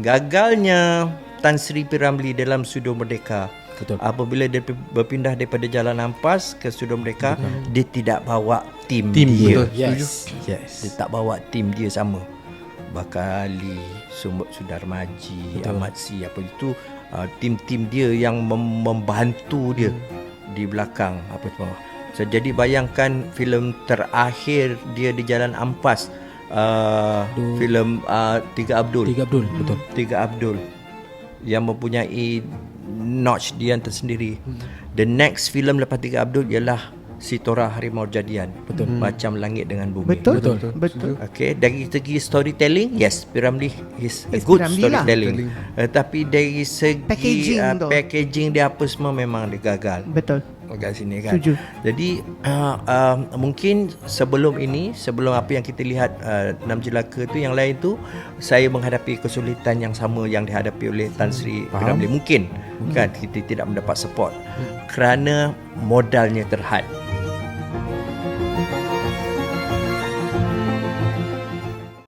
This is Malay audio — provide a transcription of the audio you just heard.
gagalnya Tan Sri P. Ramlee dalam Sudu Merdeka Betul. apabila dia berpindah daripada Jalan Ampas ke Sudu Merdeka dia tidak bawa tim, Tim, dia betul. Yes. Yes. dia tak bawa tim dia sama Bakar Ali Sumut Sudarmaji Ahmad Si apa itu uh, tim-tim dia yang mem- membantu dia Hmm. di belakang apa semua so, jadi bayangkan filem terakhir dia di Jalan Ampas uh, filem uh, Tiga Abdul Tiga Abdul. Betul. Tiga Abdul yang mempunyai notch dia tersendiri. The next film lepas Tiga Abdul ialah Sitora Harimau Jadian. Betul. Macam Langit dengan Bumi. Betul. Betul. Betul. Betul. Okay, dari segi storytelling, yes, Piramli is a Yes, good P. Ramlee lah. storytelling. Uh, tapi dari segi Packaging uh, packaging dia apa semua memang dia gagal Betul. kat sini kan. Setuju. Jadi uh, uh, mungkin sebelum ini, sebelum apa yang kita lihat uh, enam jelaka tu yang lain tu saya menghadapi kesulitan yang sama yang dihadapi oleh Tan Sri P. Ramlee. Mungkin kan kita tidak mendapat support kerana modalnya terhad.